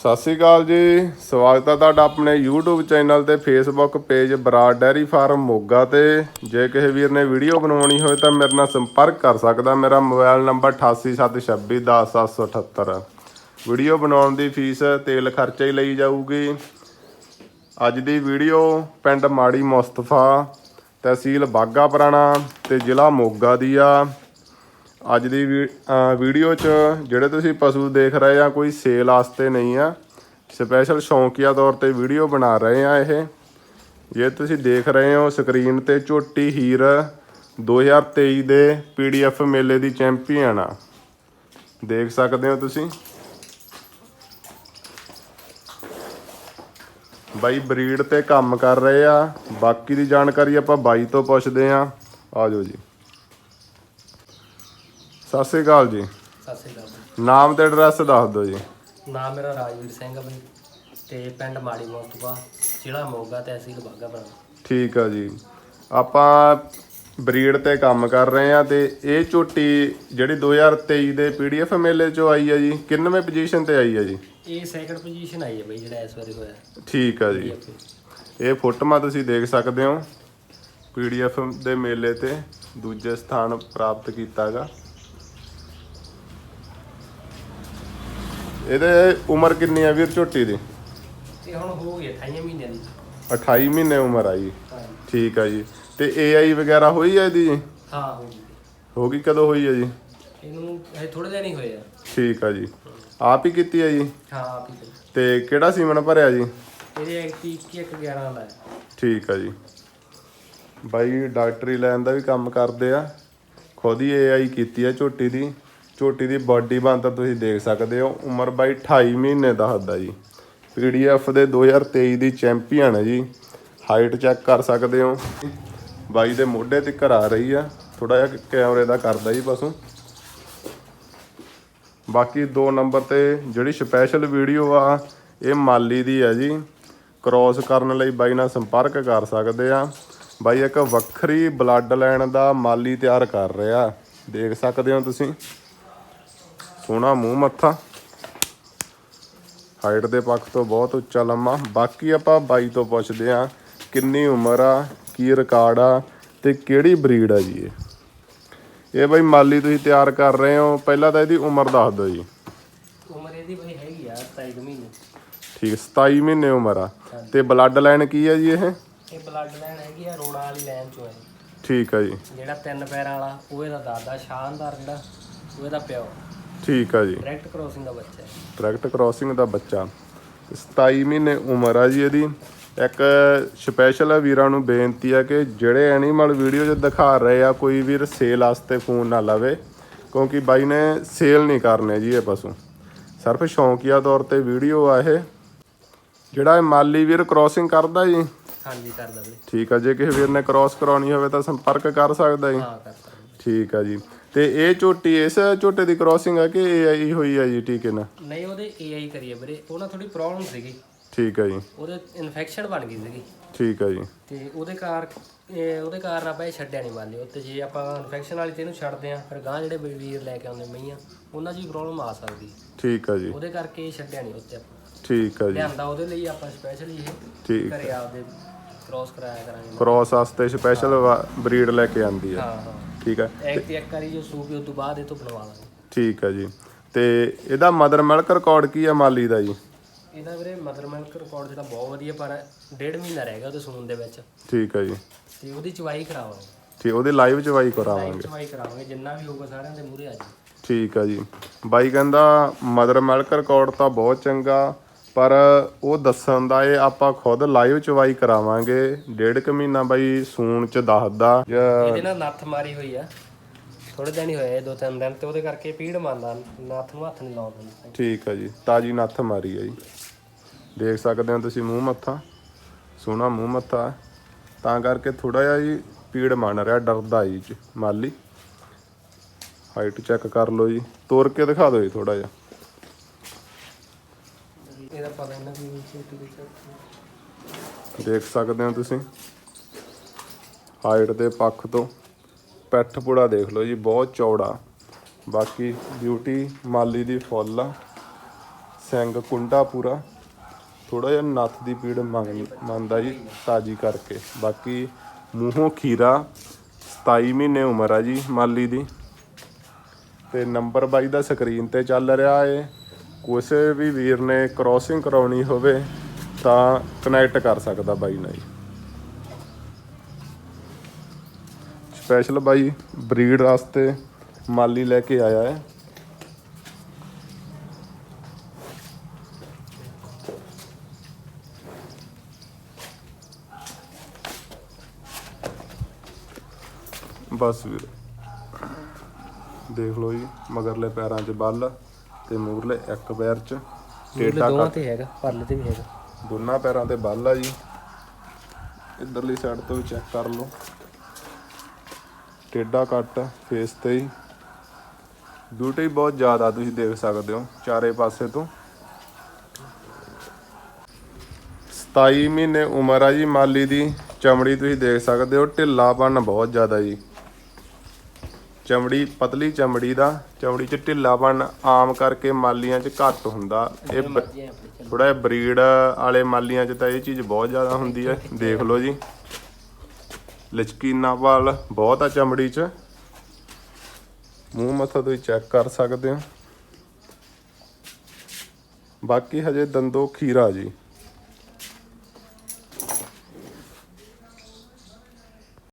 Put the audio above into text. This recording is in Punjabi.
ਸਤਿ ਸ੍ਰੀ ਅਕਾਲ ਜੀ। ਸਵਾਗਤ ਹੈ ਤੁਹਾਡਾ ਆਪਣੇ YouTube ਚੈਨਲ ਤੇ Facebook page Brar dairy farm Moga ਤੇ। ਜੇ ਕਿਸੇ ਵੀਰ ਨੇ ਵੀਡੀਓ ਬਣਾਉਣੀ ਹੋਵੇ ਤਾਂ ਮੇਰੇ ਨਾਲ ਸੰਪਰਕ ਕਰ ਸਕਦਾ। ਮੇਰਾ ਮੋਬਾਈਲ ਨੰਬਰ 8876210778 ਵੀਡੀਓ ਬਣਾਉਣ ਦੀ ਫੀਸ ਤੇਲ ਖਰਚਾ ਹੀ ਲਈ ਜਾਊਗੀ। ਅੱਜ ਦੀ ਵੀਡੀਓ ਪਿੰਡ ਮਾੜੀ ਮੁਸਤਫਾ, ਤਹਿਸੀਲ ਬਾਗਾ ਪੁਰਾਣਾ ਤੇ ਜ਼ਿਲ੍ਹਾ ਮੋਗਾ ਦੀ ਆ। ਅੱਜ ਦੀ ਵੀਡੀਓ 'ਚ ਜਿਹੜੇ ਤੁਸੀਂ ਪਸ਼ੂ ਦੇਖ ਰਹੇ ਆ, ਕੋਈ ਸੇਲ ਵਾਸਤੇ ਨਹੀਂ ਆ। ਸਪੈਸ਼ਲ ਸ਼ੌਂਕੀਆ ਤੌਰ ਤੇ ਵੀਡੀਓ ਬਣਾ ਰਹੇ ਆ ਇਹ। ਜੇ ਤੁਸੀਂ ਦੇਖ ਰਹੇ ਹੋ ਸਕਰੀਨ ਤੇ ਝੋਟੀ ਹੀਰ 2023 ਦੇ ਪੀਡੀਐਫ ਮੇਲੇ ਦੀ ਚੈਂਪੀਅਨ ਆ। ਦੇਖ ਸਕਦੇ ਹੋ ਤੁਸੀਂ? ਬਾਈ ਬਰੀਡ ਤੇ ਕੰਮ ਕਰ ਰਹੇ ਆ। ਬਾਕੀ ਦੀ ਜਾਣਕਾਰੀ ਆਪਾਂ ਬਾਈ ਤੋਂ ਪੁੱਛਦੇ ਆ। ਆਜੋ ਜੀ। ਸਤਿ ਸ੍ਰੀ ਅਕਾਲ ਜੀ। ਸਤਿ ਸ਼੍ਰੀ ਅਕਾਲ ਜੀ। ਨਾਮ ਤੇ ਐਡਰੈਸ ਦੱਸ ਦਿਓ ਜੀ। ਨਾਮ ਮੇਰਾ ਰਾਜਵੀਰ ਸਿੰਘ ਆ ਬਈ ਤੇ ਪਿੰਡ ਮਾੜੀ ਮੋਸਤਪਾ ਜ਼ਿਲ੍ਹਾ ਮੋਗਾ ਤਹਿਸੀਲ ਬਾਗਾ ਪੁਰਾਣਾ ਠੀਕ ਆ ਜੀ। ਆਪਾਂ ਬਰੀਡ ਤੇ ਕੰਮ ਕਰ ਰਹੇ ਆ ਤੇ ਇਹ ਝੋਟੀ ਜਿਹੜੀ 2023 ਦੇ ਪੀਡੀਐਫ ਮੇਲੇ ਚੋਂ ਆਈ ਆ ਜੀ ਕਿੰਨਵੇਂ ਪੋਜੀਸ਼ਨ ਤੇ ਆਈ ਆ ਜੀ? ਇਹ ਸੈਕੰਡ ਪੋਜੀਸ਼ਨ ਆਈ ਹੈ ਬਈ ਜਿਹੜਾ ਇਸ ਵਾਰੀ ਹੋਇਆ। ਠੀਕ ਆ ਜੀ। ਇਹ ਫੋਟੋਆਂ ਤੁਸੀਂ ਦੇਖ ਸਕਦੇ ਹੋ। ਪੀਡੀਐਫ ਦੇ ਮੇਲੇ ਤੇ ਦੂਜੇ ਸਥਾਨ ਪ੍ਰਾਪਤ ਕੀਤਾਗਾ। ਇਹਦੇ ਉਮਰ ਕਿੰਨੀ ਆ ਵੀਰ ਝੋਟੀ ਦੀ? ਤੇ ਹੁਣ ਹੋ ਗਈ 28 ਮਹੀਨਿਆਂ ਦੀ। 28 ਮਹੀਨੇ ਉਮਰ ਆ ਜੀ। ਹਾਂ ਠੀਕ ਆ ਜੀ। ਤੇ ਏਆਈ ਵਗੈਰਾ ਹੋਈ ਆ ਇਹਦੀ ਜੀ? ਹਾਂ ਹੋ ਗਈ। ਹੋ ਗਈ? ਕਦੋਂ ਹੋਈ ਆ ਜੀ? ਇਹਨੂੰ ਇਹ ਥੋੜੇ ਦਿਨ ਹੀ ਹੋਏ ਆ। ਠੀਕ ਆ ਜੀ। ਆਪ ਹੀ ਕੀਤੀ ਆ ਜੀ? ਹਾਂ ਆਪ ਹੀ ਕਰੀ। ਤੇ ਕਿਹੜਾ ਸੀਮਨ ਭਰਿਆ ਜੀ? ਇਹਦੇ ਐਕਟੀ 21 11 ਦਾ ਹੈ। ਠੀਕ ਆ ਜੀ। ਬਾਈ ਡਾਕਟਰੀ ਲਾਈਨ ਦਾ ਵੀ ਕੰਮ ਕਰਦੇ ਆ। ਖੁਦ ਹੀ ਏਆਈ ਕੀਤੀ ਆ ਝੋਟੀ ਦੀ। ਝੋਟੀ ਦੀ ਬਾਡੀ ਬਣਤਰ ਤੁਸੀਂ ਦੇਖ ਸਕਦੇ ਹੋ। ਉਮਰ ਬਾਈ 28 ਮਹੀਨੇ ਦਾ ਹੱਦਾ ਜੀ। ਪੀਡੀਐਫ ਦੇ 2023 ਦੀ ਚੈਂਪੀਅਨ ਹੈ ਜੀ। ਹਾਈਟ ਚੈੱਕ ਕਰ ਸਕਦੇ ਹੋ। ਬਾਈ ਦੇ ਮੋਢੇ ਤੇ ਆ ਰਹੀ ਆ। ਥੋੜਾ ਜਿਹਾ ਕੈਮਰੇ ਦਾ ਕਰਦਾ ਜੀ ਪਸ਼ੂ। ਬਾਕੀ 2 ਨੰਬਰ ਤੇ ਜਿਹੜੀ ਸਪੈਸ਼ਲ ਵੀਡੀਓ ਆ, ਇਹ ਮਾਲੀ ਦੀ ਆ ਜੀ। ਕ੍ਰੋਸ ਕਰਨ ਲਈ ਬਾਈ ਨਾਲ ਸੰਪਰਕ ਕਰ ਸਕਦੇ ਆ। ਬਾਈ ਇੱਕ ਵੱਖਰੀ ਬਲੱਡ ਲਾਈਨ ਦਾ ਮਾਲੀ ਤਿਆਰ ਕਰ ਰਿਹਾ। ਦੇਖ ਸਕਦੇ ਹੋ ਤੁਸੀਂ। ਸੋਹਣਾ ਮੂੰਹ ਮੱਥਾ। ਹਾਈਟ ਦੇ ਪੱਖ ਤੋਂ ਬਹੁਤ ਉੱਚਾ ਲੰਮਾ। ਬਾਕੀ ਆਪਾਂ ਬਾਈ ਤੋਂ ਪੁੱਛਦੇ ਆ ਕਿੰਨੀ ਉਮਰ ਆ ਕੀ ਰਿਕਾਰਡ ਆ ਤੇ ਕਿਹੜੀ ਬਰੀਡ ਆ ਜੀ ਇਹ? ਇਹ ਬਾਈ ਮਾਲੀ ਤੁਸੀਂ ਤਿਆਰ ਕਰ ਰਹੇ ਹੋ। ਪਹਿਲਾਂ ਤਾਂ ਇਹਦੀ ਉਮਰ ਦੱਸ ਦਿਓ ਜੀ। ਉਮਰ ਇਹਦੀ ਬਈ ਹੈਗੀ ਆ 27 ਕੁ ਮਹੀਨੇ। ਠੀਕ 27 ਮਹੀਨੇ ਉਮਰ ਆ। ਤੇ ਬਲੱਡ ਲਾਈਨ ਕੀ ਆ ਜੀ ਇਹ? ਇਹ ਬਲੱਡ ਲਾਈਨ ਹੈਗੀ ਆ ਰੋੜਾ ਵਾਲੀ ਲਾਈਨ ਚੋਂ ਹੈ ਠੀਕ ਆ ਜੀ। ਜਿਹੜਾ ਤਿੰਨ ਪੈਰਾਂ ਵਾਲਾ ਉਹ ਇਹਦਾ ਦਾਦਾ ਸ਼ਾਨਦਾਰ ਜਿਹੜਾ ਉਹ ਇਹਦਾ ਪਿਓ। ਠੀਕ ਆ ਜੀ। ਡਾਇਰੈਕਟ ਕ੍ਰੋਸਿੰਗ ਦਾ ਬੱਚਾ ਹੈ। ਡਾਇਰੈਕਟ ਕ੍ਰਾਸਿੰਗ ਦਾ ਬੱਚਾ। 27 ਮਹੀਨੇ ਉਮਰ ਆ ਜੀ ਇਹਦੀ। ਇੱਕ ਸਪੈਸ਼ਲ ਵੀਰਾਂ ਨੂੰ ਬੇਨਤੀ ਆ ਕਿ ਜਿਹੜੇ ਐਨੀਮਲ ਵੀਡੀਓ 'ਚ ਦਿਖਾ ਰਹੇ ਆ ਕੋਈ ਵੀਰ ਸੇਲ ਵਾਸਤੇ ਫੋਨ ਨਾ ਲਵੇ ਕਿਉਂਕਿ ਬਾਈ ਨੇ ਸੇਲ ਨਹੀਂ ਕਰਨੇ ਜੀ ਇਹ ਪਸ਼ੂ। ਸਿਰਫ ਸ਼ੌਂਕੀਆ ਤੌਰ ਤੇ ਵੀਡੀਓ ਆ ਇਹ। ਜਿਹੜਾ ਇਹ ਮਾਲੀ ਵੀਰ ਕ੍ਰਾਸਿੰਗ ਕਰਦਾ ਜੀ। ਹਾਂਜੀ ਕਰਦਾ ਬਈ ਠੀਕ ਆ ਜੇ ਕਿਸੇ ਵੀਰ ਨੇ ਕ੍ਰਾਸ ਕਰਾਉਣੀ ਹੋਵੇ ਤਾਂ ਸੰਪਰਕ ਕਰ ਸਕਦਾ ਜੀ। ਹਾਂ ਕਰਦਾ ਠੀਕ ਆ ਜੀ। ਤੇ ਇਹ ਝੋਟੀ ਇਸ ਝੋਟੇ ਦੀ ਕ੍ਰਾਸਿੰਗ ਆ ਕਿ ਏਆਈ ਹੋਈ ਆ ਜੀ? ਠੀਕ ਹੈ ਨਾ? ਨਹੀਂ ਉਹਦੇ ਏਆਈ ਕਰੀਏ ਵੀਰੇ। ਉਹ ਨਾ ਥੋੜੀ ਪ੍ਰੋਬਲਮ ਸੀਗੀ। ਠੀਕ ਆ ਜੀ। ਉਹਦੇ ਇਨਫੈਕਸ਼ਨ ਬਣ ਗਈ ਸੀਗੀ। ਠੀਕ ਆ ਜੀ। ਤੇ ਉਹਦੇ ਕਾਰ ਉਹਦੇ ਕਾਰਨ ਆਪਾਂ ਇਹ ਛੱਡਿਆ ਨਹੀਂ ਮੰਨ ਲਿਓ ਤੇ ਜੇ ਆਪਾਂ ਇਨਫੈਕਸ਼ਨ ਵਾਲੀ ਤੇ ਇਹਨੂੰ ਛੱਡਦੇ ਆ ਫਿਰ ਗਾਂ ਜਿਹੜੇ ਵੀਰ ਲੈ ਕੇ ਆਉਂਦੇ ਮਈਆਂ ਉਹਨਾਂ 'ਚ ਵੀ ਪ੍ਰੋਬਲਮ ਆ ਸਕਦੀ। ਠੀਕ ਆ ਜੀ। ਉਹਦੇ ਕਰਕੇ ਇਹ ਛੱਡਿਆ ਨਹੀਂ ਉੱਤੇ ਆਪਾਂ। ਠੀਕ ਆ ਜੀ। ਲਿਆਂਦਾ ਉਹਦੇ ਲਈ ਆਪਾਂ ਸਪੈਸ਼ਲੀ ਇਹ ਠੀਕ ਘਰੇ ਆਪਦੇ ਕ੍ਰੋਸ ਕਰਾਇਆ ਕਰਾਂਗੇ। ਕ੍ਰਾਸ ਵਾਸਤੇ ਸਪੈਸ਼ਲ ਬਰੀਡ ਲੈ ਕੇ ਆਂਦੀ ਆ। ਹਾਂ ਹਾਂ। ਠੀਕ ਆ ਇੱਕ ਤੇ ਇੱਕ ਵਾਰੀ ਜੋ ਸੂਪ ਉਸ ਤੋਂ ਬਾਅਦ ਇਹ ਤੋਂ ਬਣਵਾ ਲਾਂਗੇ। ਠੀਕ ਆ ਜੀ। ਤੇ ਇਹਦਾ ਮਦਰ ਮਿਲਕ ਰਿਕਾਰਡ ਕੀ ਆ ਮਾਲੀ ਦਾ ਜੀ? ਇਹਦਾ ਵੀਰੇ ਮਦਰ ਮਿਲਕ ਰਿਕਾਰਡ ਜਿਹੜਾ ਬਹੁਤ ਵਧੀਆ ਪਰ ਡੇਢ ਮਹੀਨਾ ਰਹਿ ਗਿਆ ਉਹਦੇ ਸੂਣ ਦੇ ਵਿੱਚ। ਠੀਕ ਆ ਜੀ। ਤੇ ਉਹਦੀ ਚਵਾਈ ਕਰਾਵਾਂਗੇ। ਠੀਕ ਉਹਦੇ ਲਾਈਵ ਚਵਾਈ ਕਰਾਵਾਂਗੇ। ਚਵਾਈ ਕਰਾਵਾਂਗੇ ਜਿੰਨਾ ਵੀ ਹੋਊਗਾ ਸਾਰਿਆਂ ਦੇ ਮੂਹਰੇ ਆ ਜੀ ਠੀਕ ਆ ਜੀ। ਬਾਈ ਕਹਿੰਦਾ ਮਦਰ ਮਿਲਕ ਰਿਕਾਰਡ ਤਾਂ ਬਹੁਤ ਚੰਗਾ ਪਰ ਉਹ ਦੱਸਣ ਦਾ ਇਹ ਆਪਾਂ ਖੁਦ ਲਾਈਵ ਚਵਾਈ ਕਰਾਵਾਂਗੇ। ਡੇਢ ਕੁ ਮਹੀਨਾ ਬਾਈ ਸੂਣ ਚ ਦੱਸਦਾ। ਜਾਂ- ਇਹਦੇ ਨਾਲ ਨੱਥ ਮਾਰੀ ਹੋਈ ਆ। ਥੋੜੇ ਦਿਨ ਹੀ ਹੋਏ ਆ, ਦੋ ਤਿੰਨ ਦਿਨ ਤੇ ਉਹਦੇ ਕਰਕੇ ਪੀੜ ਮੰਨਦਾ। ਨੱਥ ਨੂੰ ਹੱਥ ਨਹੀਂ ਲਾਉਂਦਾ ਠੀਕ ਆ ਜੀ ਤਾਜੀ ਨੱਥ ਮਾਰੀ ਆ ਜੀ। ਦੇਖ ਸਕਦੇ ਹੋ ਤੁਸੀਂ ਮੂੰਹ ਮੱਥਾ। ਸੋਹਣਾ ਮੂੰਹ ਮੱਥਾ। ਹੈ। ਤਾਂ ਕਰਕੇ ਥੋੜਾ ਜਿਹਾ ਜੀ ਪੀੜ ਮੰਨ ਰਿਹਾ ਡਰਦਾ ਜੀ ਚ ਮਾਲੀ। ਹਾਈਟ ਚੈੱਕ ਕਰ ਲਓ ਜੀ। ਤੋੜ ਕੇ ਦਿਖਾ ਦਿਓ ਜੀ ਥੋੜਾ ਜਿਹਾ। ਇਹਦਾ ਪਤਾ ਇਹਨਾਂ ਦੀ ਛੋਟੀ ਦੀ ਛੋਟੀ ਦੇਖ ਸਕਦੇ ਹੋ ਤੁਸੀਂ। ਹਾਈਟ ਦੇ ਪੱਖ ਤੋਂ ਪੈਠ ਪੁੜਾ ਦੇਖ ਲਓ ਜੀ, ਬਹੁਤ ਚੌੜਾ। ਬਾਕੀ ਬਿਊਟੀ ਮਾਲੀ ਦੀ ਫੁੱਲ ਆ। ਸਿੰਘ ਕੁੰਡਾ ਪੂਰਾ। ਥੋੜਾ ਜਿਹਾ ਨੱਥ ਦੀ ਪੀੜ ਮੰਗ ਮੰਗਦਾ ਜੀ, ਤਾਜੀ ਕਰਕੇ। ਬਾਕੀ ਮੂੰਹੋਂ ਖੀਰਾ 27 ਮਹੀਨੇ ਉਮਰ ਆ ਜੀ ਮਾਲੀ ਦੀ। ਤੇ ਨੰਬਰ ਬਾਈ ਦਾ ਸਕਰੀਨ ਤੇ ਚੱਲ ਰਿਹਾ ਏ। ਕਿਸੇ ਵੀ ਵੀਰ ਨੇ ਕ੍ਰੋਸਿੰਗ ਕਰਾਉਣੀ ਹੋਵੇ ਤਾਂ ਕਨੈਕਟ ਕਰ ਸਕਦਾ ਬਾਈ ਨਾਲ ਸਪੈਸ਼ਲ ਬਾਈ ਬਰੀਡ ਵਾਸਤੇ ਮਾਲੀ ਲੈ ਕੇ ਆਇਆ ਹੈ। ਬਸ ਵੀਰ। ਦੇਖ ਲਓ ਜੀ, ਮਗਰਲੇ ਪੈਰਾਂ 'ਚ ਬੱਲ। ਤੇ ਮੂਰਲੇ ਇੱਕ ਪੈਰ 'ਚ ਟੇਡਾ ਦੋਵਾਂ ਕੱਟ ਤੇ ਹੈਗਾ ਪਰਲੇ ਤੇ ਵੀ ਹੈਗਾ। ਦੋਨਾਂ ਪੈਰਾਂ ਤੇ ਬੱਲ ਆ ਜੀ। ਇਧਰਲੀ ਸਾਈਡ ਤੋਂ ਵੀ ਚੈੱਕ ਕਰ ਲਓ। ਟੇਡਾ ਕੱਟ ਫੇਸ ਤੇ ਹੀ। ਬਿਊਟੀ ਬਹੁਤ ਜ਼ਿਆਦਾ ਤੁਸੀਂ ਦੇਖ ਸਕਦੇ ਹੋ ਚਾਰੇ ਪਾਸੇ ਤੋਂ। 27 ਮਹੀਨੇ ਉਮਰ ਆ ਜੀ ਮਾਲੀ ਦੀ ਚਮੜੀ ਤੁਸੀਂ ਦੇਖ ਸਕਦੇ ਹੋ ਢਿੱਲਾਪਨ ਬਹੁਤ ਜ਼ਿਆਦਾ ਜੀ। ਚਮੜੀ ਪਤਲੀ ਚਮੜੀ ਦਾ ਚਮੜੀ 'ਚ ਢਿੱਲਾਪਨ ਆਮ ਕਰਕੇ ਮਾਲੀਆਂ 'ਚ ਘੱਟ ਹੁੰਦਾ। ਇਹ ਬ- ਥੋੜਾ ਜਿਹਾ ਬਰੀਡ ਵਾਲੇ ਮਾਲੀਆਂ 'ਚ ਤਾਂ ਇਹ ਚੀਜ਼ ਬਹੁਤ ਜ਼ਿਆਦਾ ਹੁੰਦੀ ਹੈ। ਦੇਖ ਲਓ ਜੀ। ਲਚਕੀਨਾ ਵਾਲ ਬਹੁਤ ਆ ਚਮੜੀ 'ਚ। ਮੂੰਹ ਮੱਥਾ ਤੁਸੀਂ ਚੈੱਕ ਕਰ ਸਕਦੇ ਹੋ। ਬਾਕੀ ਹਜੇ ਦੰਦੋ ਖੀਰਾ ਜੀ।